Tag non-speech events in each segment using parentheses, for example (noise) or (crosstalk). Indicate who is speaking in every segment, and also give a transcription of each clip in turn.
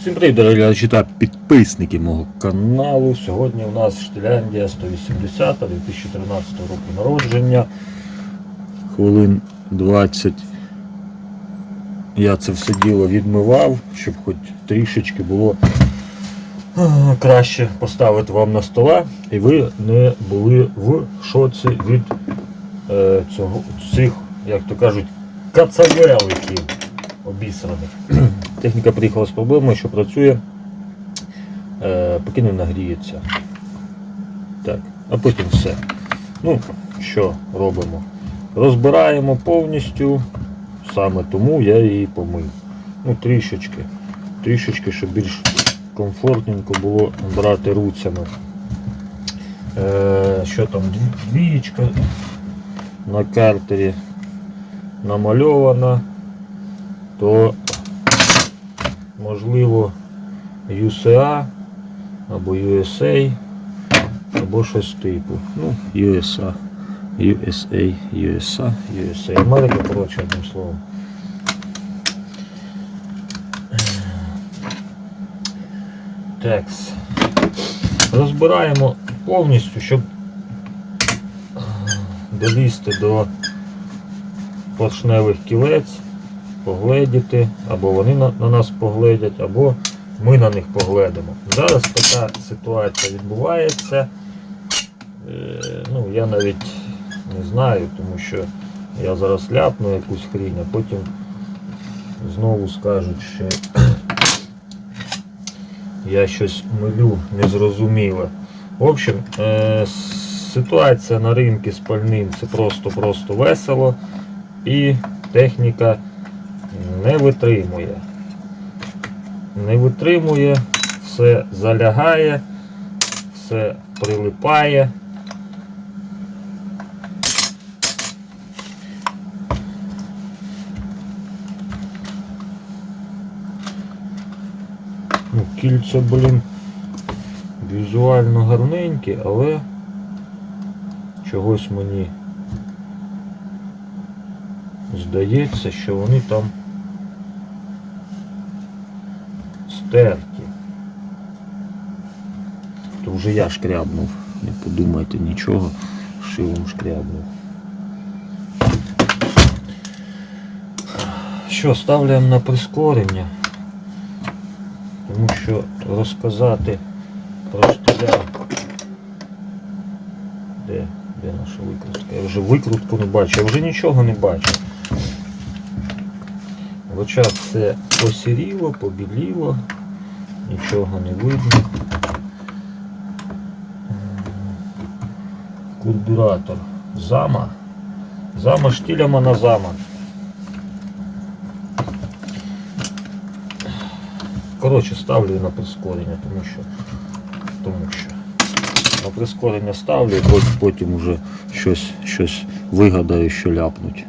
Speaker 1: Всім привіт, дорогі глядачі та підписники мого каналу. Сьогодні у нас Штиляндія 180 2013 року народження. Хвилин 20 я це все діло відмивав, щоб хоч трішечки було краще поставити вам на стола, і ви не були в шоці від е, цього, цих, як то кажуть, кацавеликів обісраних. (clears throat) Техніка приїхала з проблемою, що працює, е, поки не нагріється. Так, а потім все. Ну, що робимо? Розбираємо повністю, саме тому я її помив. Ну, трішечки. Трішечки, щоб більш комфортненько було брати руцями. Е, що там, двієчка на картері намальована, то можливо UCA або USA, або щось типу. Ну, USA, USA, USA, USA. Америка, коротше, одним словом. Текс. Розбираємо повністю, щоб долізти до поршневих кілець, погледіти, або вони на, на нас погледять, або ми на них погледимо. Зараз така ситуація відбувається. Е, ну, я навіть не знаю, тому що я зараз ляпну якусь хрінь, а потім знову скажуть, що (clears throat) я щось милю незрозуміле. В общем, е, ситуація на ринку з пальним це просто-просто весело і техніка не витримує. Не витримує, все залягає, все прилипає. Ну, кільця, блін, візуально гарненькі, але чогось мені здається, що вони там стерті. То вже я шкрябнув. Не подумайте нічого, шилом шкрябнув. Що, ставляємо на прискорення, тому що розказати про штиля. Де? Де наша викрутка? Я вже викрутку не бачу, я вже нічого не бачу. В очах все посіріло, побіліло, нічого не видно. Курбюратор зама. Зама штиляма на зама. Коротше, ставлю на прискорення, тому що, тому що на прискорення ставлю, потім уже щось, щось вигадаю, що ляпнуть.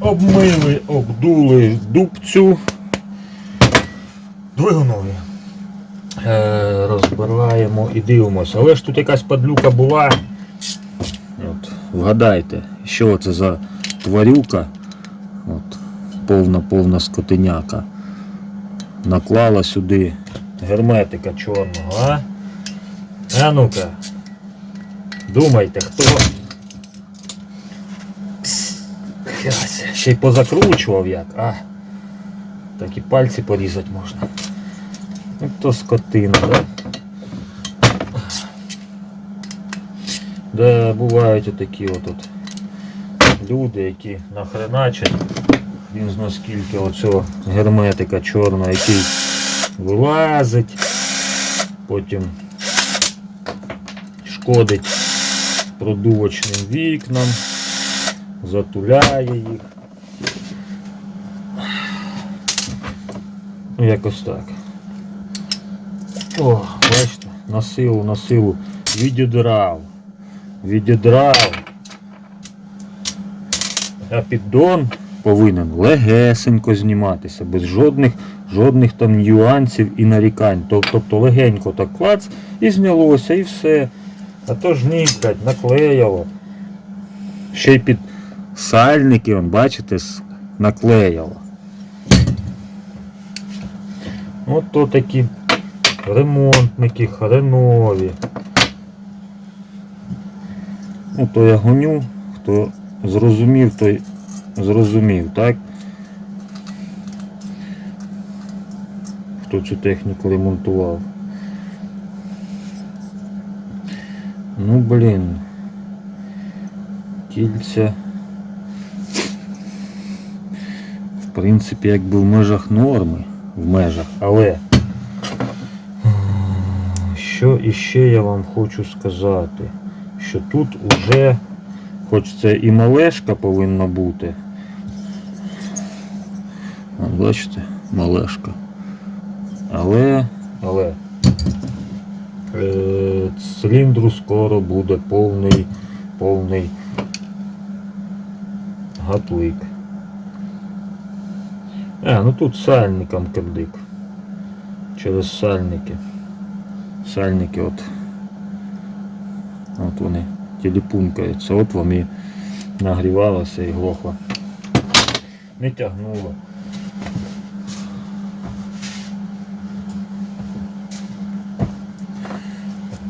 Speaker 1: Обмили, обдули дубцю. Двигунові. Е, розбираємо і дивимося. Але ж тут якась падлюка була. От, вгадайте, що це за тварюка От, повна повна скотиняка. Наклала сюди герметика чорного, а? А ну-ка. Думайте, хто. Хрясь, Ще й позакручував як, а. Так і пальці порізати можна. Ну то скотина, да? Де бувають отакі от, от люди, які нахреначать. Він зна скільки оцього герметика чорного, який вилазить, потім шкодить продувочним вікнам, затуляє їх. Ну, якось так. О, бачите, на силу, на силу відідрав. Відідрав. А піддон повинен легесенько зніматися, без жодних, жодних там нюансів і нарікань. Тобто легенько так клац і знялося, і все. А то ж ні, блядь, наклеяло. Ще й під сальники, он, бачите, наклеяло. От то такі ремонтники, хренові. Ну, то я гоню, хто зрозумів, той зрозумів, так? Хто цю техніку ремонтував. Ну, блін. Кільця. В принципі, якби в межах норми, в межах, але що іще я вам хочу сказати? Що тут уже, хоч це і малешка повинна бути. Бачите, малешка. Але, але е, циліндру скоро буде повний, повний гаплик. А, ну тут сальником кирдик. Через сальники. Сальники от. От вони телепункаються. От вони нагрівалося і глохло. Не тягнуло.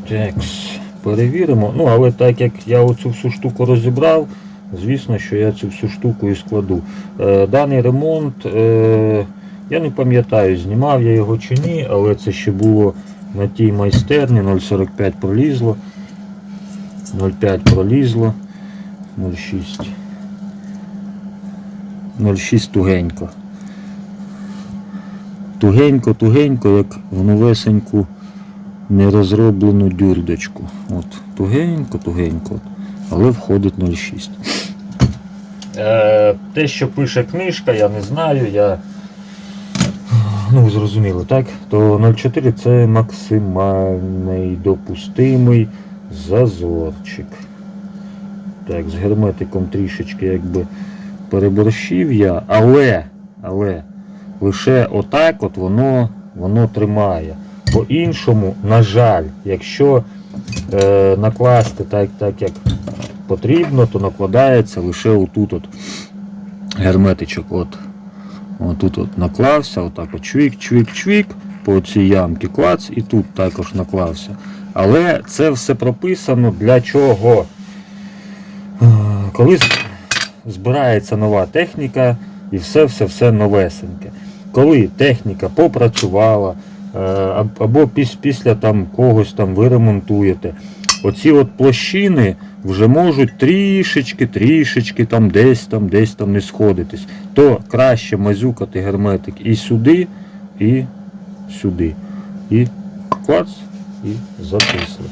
Speaker 1: Текс. Перевіримо. Ну, але так як я оцю всю штуку розібрав, звісно, що я цю всю штуку і складу. Е, даний ремонт, е, я не пам'ятаю, знімав я його чи ні, але це ще було на тій майстерні 0,45 пролізло. 0,5 пролізло. 0,6. 0,6 тугенько. Тугенько, тугенько, як в новесеньку нерозроблену дюрдочку. От, тугенько, тугенько. Але входить 0,6. Е, те, що пише книжка, я не знаю. Я... Ну, ви зрозуміли, так? То 0,4 це максимальний допустимий зазорчик. Так, з герметиком трішечки якби переборщив я, але, але лише отак от воно, воно тримає. По-іншому, на жаль, якщо е, накласти так, так, як потрібно, то накладається лише отут от герметичок. От. Отут от наклався, отак от чвік, чвік, чвік, по цій ямці клац і тут також наклався. Але це все прописано для чого? Е, Коли збирається нова техніка і все-все-все новесеньке. Коли техніка попрацювала, або після там когось там ви ремонтуєте, оці от площини вже можуть трішечки, трішечки там десь там, десь там не сходитись. То краще мазюкати герметик і сюди, і сюди. І клац, і затисли.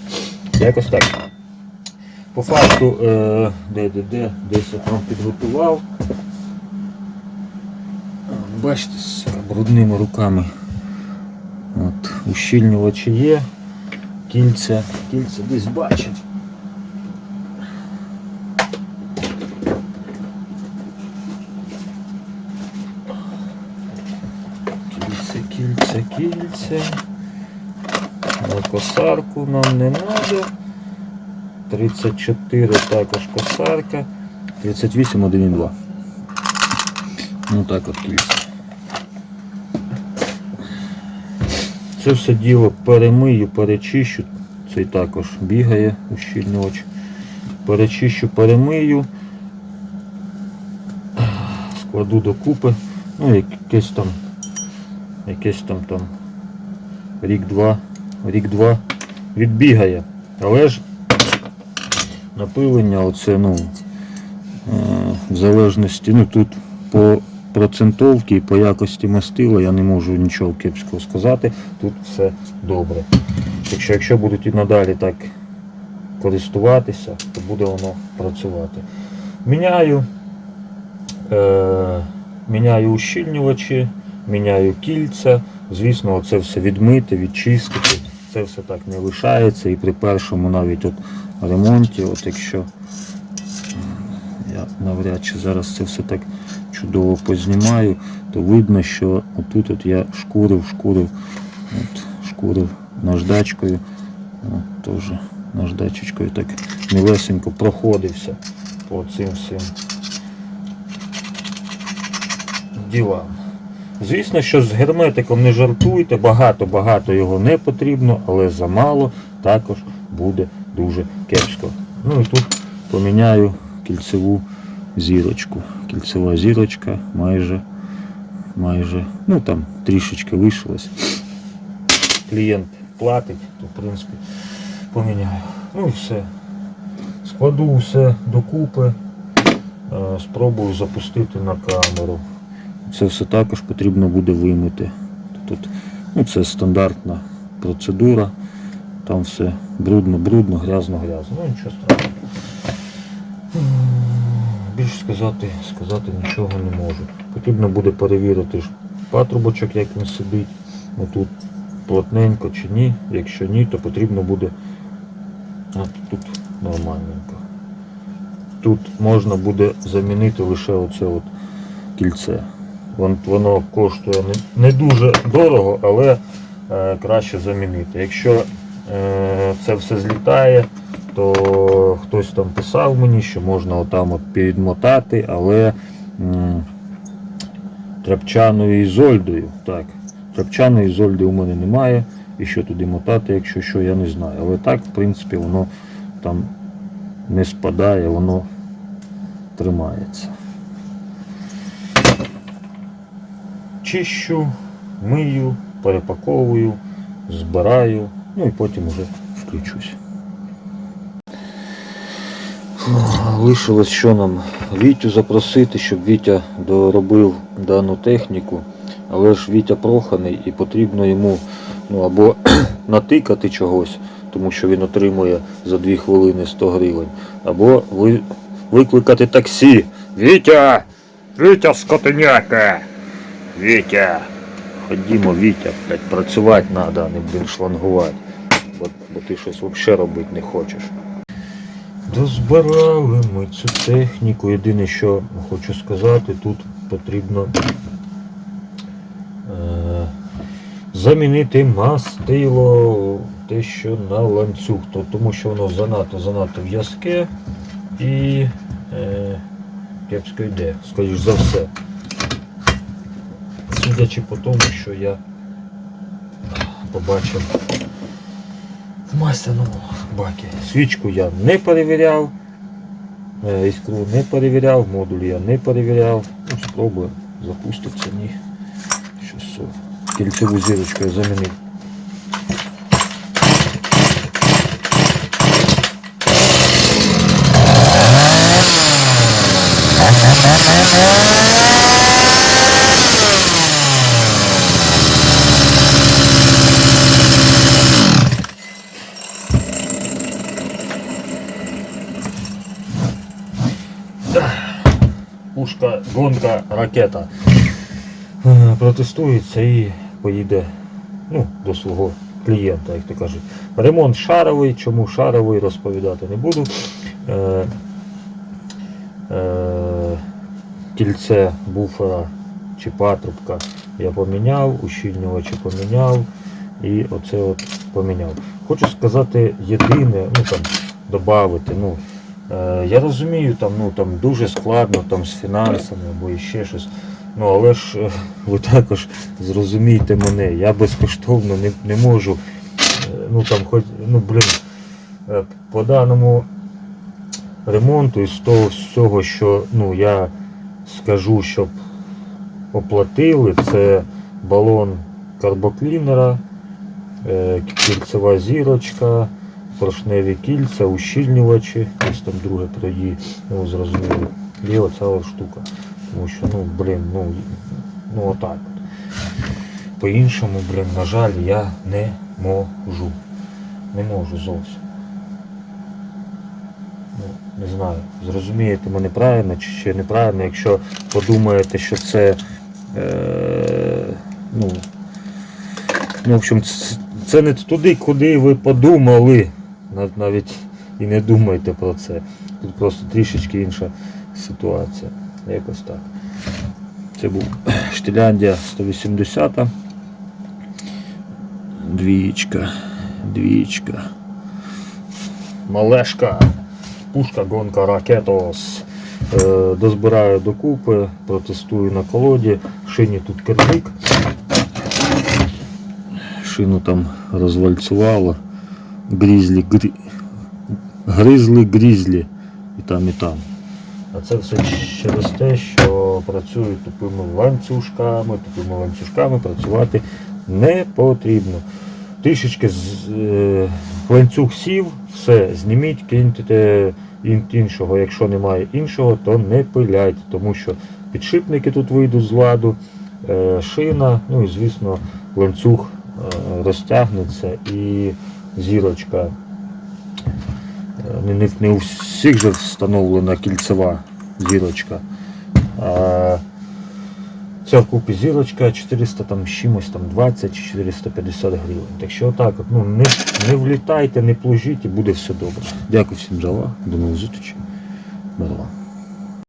Speaker 1: Якось так. По факту, е, де, де, де, десь я там підготував. Бачите, з брудними руками. От, ущільнювачі є, кільця, кільця десь бачив. Кільця, кільця, кільця. На косарку нам не треба. 34 також косарка. 38 1,2. Ну так от кільця. Це все діло перемию, перечищу. Цей також бігає ущільнювач. Перечищу, перемию. Складу докупи. Ну, якесь там, якесь там там рік-два, рік-два відбігає. Але ж напилення оце, ну, е, в залежності, ну тут по процентовці і по якості мастила я не можу нічого кепського сказати. Тут все добре. Якщо, якщо будуть і надалі так користуватися, то буде воно працювати. Міняю, е, міняю ущільнювачі, міняю кільця. Звісно, це все відмити, відчистити. Це все так не лишається. І при першому навіть от ремонті, от якщо я навряд чи зараз це все так чудово познімаю, то видно, що отут от я шкурив, шкурив, от, шкурив наждачкою. Теж наждачечкою так мілесенько проходився по цим всім ділам. Звісно, що з герметиком не жартуйте, багато-багато його не потрібно, але замало також буде дуже кепсько. Ну і тут поміняю кільцеву зірочку. Кільцева зірочка майже, майже, ну там трішечки лишилось. Клієнт платить, то в принципі поміняю. Ну і все. Складу все докупи, е, спробую запустити на камеру. Це все також потрібно буде вимити. Тут ну, це стандартна процедура. Там все брудно, брудно, грязно, грязно. Ну нічого страшного. М, сказати, сказати нічого не можу. Потрібно буде перевірити ж патрубочок, як він сидить. Ну, тут плотненько чи ні. Якщо ні, то потрібно буде. От тут нормальненько. Тут можна буде замінити лише оце от кільце. Вон- Воно коштує не, не дуже дорого, але е, краще замінити. Якщо е, це все злітає, то хтось там писав мені, що можна отам от підмотати, але м, тряпчаною ізольдою. Так, тряпчаної ізольди у мене немає. І що туди мотати, якщо що, я не знаю. Але так, в принципі, воно там не спадає, воно тримається. чищу, мию, перепаковую, збираю, ну і потім уже включусь. Лишилось що нам Вітю запросити, щоб Вітя доробив дану техніку, але ж Вітя проханий і потрібно йому ну, або (clears throat) натикати чогось, тому що він отримує за 2 хвилини 100 гривень, або ви, викликати таксі. Вітя! Вітя скотиняка! Вітя! Ходімо, Вітя, блядь, працювати треба, а не блін шлангувати. Бо, бо ти щось взагалі робити не хочеш. Дозбирали ми цю техніку. Єдине, що хочу сказати, тут потрібно е, замінити мастило, те, що на ланцюг, то, тому що воно занадто занадто в'язке і е, кепсько йде, скоріш за все судячи по тому, що я побачив в масляному бакі. Свічку я не перевіряв, е, іскру не перевіряв, модуль я не перевіряв. Ну, спробуємо, запуститься, ні. Щось все. Кільцеву зірочку я замінив. Пушка, ракета. Е, Протестується і поїде ну, до свого клієнта, як то кажуть. Ремонт шаровий, чому шаровий розповідати не буду. Е, е, кільце буфера чи патрубка я поміняв, ущільнювачі поміняв і оце от поміняв. Хочу сказати єдине, ну там додати, ну, Я розумію, там, ну, там дуже складно там, з фінансами або ще щось. Ну але ж е, (laughs) ви також зрозумійте мене, я безкоштовно не, не можу. е, Ну там хоч, ну блін, е, по даному ремонту і з того всього, що ну, я скажу, щоб оплатили, це балон карбоклінера, е, кільцева зірочка, поршневі кільця, ущільнювачі, ось там друге тоді, ну зрозуміло, і оця штука. Тому що, ну, блін, ну, ну отак. По-іншому, блін, на жаль, я не можу. Не можу зовсім. Ну, не знаю, зрозумієте мене правильно чи ще неправильно, якщо подумаєте, що це. Е, ну, ну, в общем, це не туди, куди ви подумали. Нав- Навіть і не думайте про це. Тут просто трішечки інша ситуація. Якось так. Це був Штиляндія 180. Двічка, двічка. Малешка. Пушка гонка ракетос. Е, дозбираю докупи, протестую на колоді. Шині тут кермик. Шину там розвальцювало. Грізлі, грі... гризли грізлі. І там, і там. А це все через те, що працюють тупими ланцюжками, тупими ланцюжками працювати не потрібно. Трішечки з, е, ланцюг сів, все, зніміть, киньте іншого. Якщо немає іншого, то не пиляйте, тому що підшипники тут вийдуть з ладу, е, шина, ну і звісно ланцюг е, розтягнеться і зірочка. Не, не, у всіх же встановлена кільцева зірочка. А ця вкупі зірочка 400 там чимось там 20 чи 450 гривень. Так що отак, от, ну не, не влітайте, не плужіть і буде все добре. Дякую всім за увагу. До нових зустрічей. Мирова.